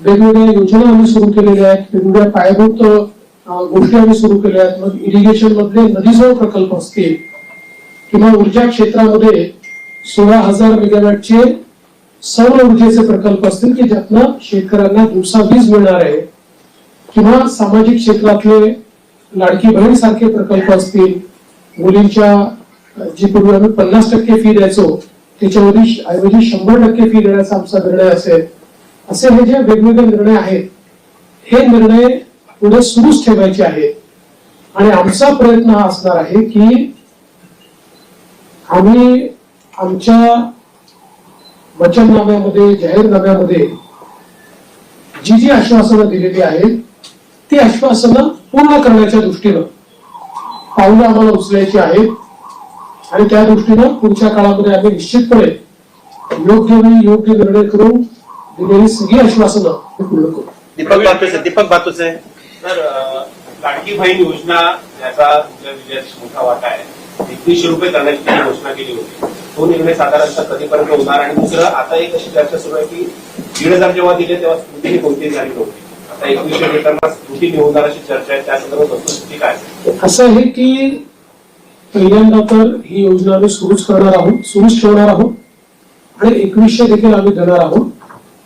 वेगवेगळ्या योजना आम्ही सुरू केलेल्या आहेत वेगवेगळ्या पायाभूत गोष्टी आम्ही सुरू केल्या आहेत. मग इरिगेशन मधले नदीजवळ प्रकल्प असतील किंवा ऊर्जा क्षेत्रामध्ये सोळा हजार मेगावॅटचे सौर ऊर्जेचे प्रकल्प असतील की ज्यातनं शेतकऱ्यांना दिवसा वीज मिळणार आहे किंवा सामाजिक क्षेत्रातले लाडकी बहीण सारखे प्रकल्प असतील मुलींच्या जी पूर्वी आम्ही पन्नास टक्के फी द्यायचो त्याच्याऐवजी ऐवजी शंभर टक्के फी देण्याचा आमचा निर्णय असेल असे हे जे वेगवेगळे निर्णय आहेत हे निर्णय पुढे सुरूच ठेवायचे आहेत. आणि आमचा प्रयत्न हा असणार आहे की आम्ही आमच्या वचननाम्यामध्ये जाहीरनाम्यामध्ये जी जी आश्वासनं दिलेली आहेत ती आश्वासनं पूर्ण करण्याच्या दृष्टीनं पावलं आम्हाला उचलायची आहेत. आणि त्या दृष्टीनं पुढच्या काळामध्ये आम्ही निश्चितपणे योग्य वेळी योग्य निर्णय करून दिलेली सगळी आश्वासनं हे पूर्ण करू दीपक आहे दीपक आहे तर लाडकी बहीण योजना याचा तुमच्या विजयात मोठा वाटा आहे. एकवीसशे रुपये करण्याची त्यांनी घोषणा केली होती. तो निर्णय साधारणतः कधीपर्यंत होणार? आणि दुसरं आता एक अशी चर्चा सुरू आहे की दीड हजार जेव्हा दिले तेव्हा स्मृतीने कोणतीही झाली नव्हती. आता एकवीसशे देताना स्मृती होणार अशी चर्चा आहे. त्या संदर्भात वस्तुस्थिती काय? असं आहे की पहिल्यांदा तर ही योजना आम्ही सुरूच करणार आहोत सुरूच ठेवणार आहोत. आणि एकवीसशे देखील आम्ही देणार आहोत.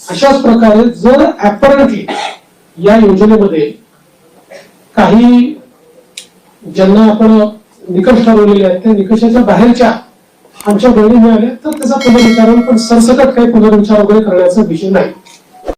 अशाच प्रकारे जर ऍपरंटली या योजनेमध्ये काही ज्यांना आपण निकष ठरवलेले आहेत त्या निकषाच्या बाहेरच्या आमच्या बहिणी मिळाल्या तर त्याचा पुनर्विचार पण सरसकट काही पुनर्विचार वगैरे करण्याचा विषय नाही.